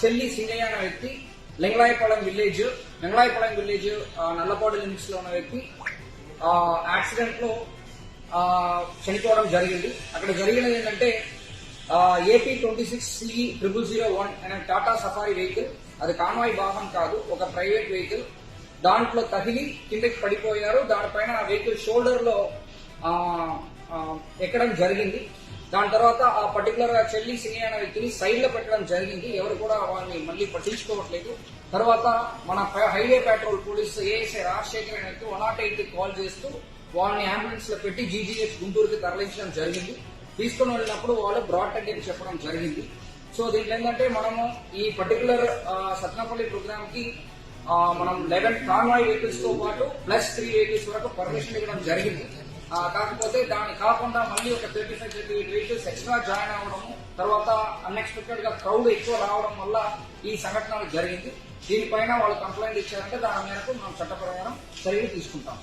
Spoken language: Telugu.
చెల్లి సింగయ్య అనే వ్యక్తి లింగలాయపాలెం విలేజ్ లింగలాయపాలెం విలేజ్ నల్లపాడు లిమిట్స్లో ఉన్న వ్యక్తి యాక్సిడెంట్లో చనిపోవడం జరిగింది. అక్కడ జరిగినది ఏంటంటే AP twenty six CE triple zero one అనే టాటా సఫారీ వెహికల్. అది కాన్వాయ్ వాహనం కాదు ఒక ప్రైవేట్ వెహికల్. దాంట్లో తగిలి కిందకి పడిపోయారు. దానిపైన ఆ వెహికల్ షోల్డర్లో ఎక్కడం జరిగింది. దాని తర్వాత ఆ పర్టికులర్గా చెల్లి సినీ అనే వ్యక్తిని సైడ్లో పెట్టడం జరిగింది. ఎవరు కూడా వాళ్ళని మళ్ళీ పట్టించుకోవట్లేదు. తర్వాత మన highway patrol police ASI Rajasekhar అనే వ్యక్తి వన్ నాట్ ఎయిట్ కాల్ చేస్తూ వాళ్ళని అంబులెన్స్లో పెట్టి జీజీహెచ్ గుంటూరుకి తరలించడం జరిగింది. తీసుకుని వెళ్ళినప్పుడు వాళ్ళు బ్రాడ్ టెక్ అని చెప్పడం జరిగింది. సో దీంట్లో ఏంటంటే మనము ఈ పర్టికులర్ సత్నపల్లి ప్రోగ్రామ్కి మనం లెవెన్ కాన్వాయ్ వెహికల్స్తో పాటు ప్లస్ త్రీ వెహికల్స్ వరకు పర్మిషన్ ఇవ్వడం జరిగింది. కాకపోతే దాన్ని కాకుండా మళ్ళీ ఒక thirty five thirty eight vehicles extra join అవ్వడము తర్వాత అన్ఎక్స్పెక్టెడ్గా క్రౌడ్ ఎక్కువ రావడం వల్ల ఈ సంఘటన జరిగింది. దీనిపైన వాళ్ళు కంప్లైంట్ ఇచ్చారంటే దాని మేరకు మనం చట్టపరమైన చర్యలు తీసుకుంటాం.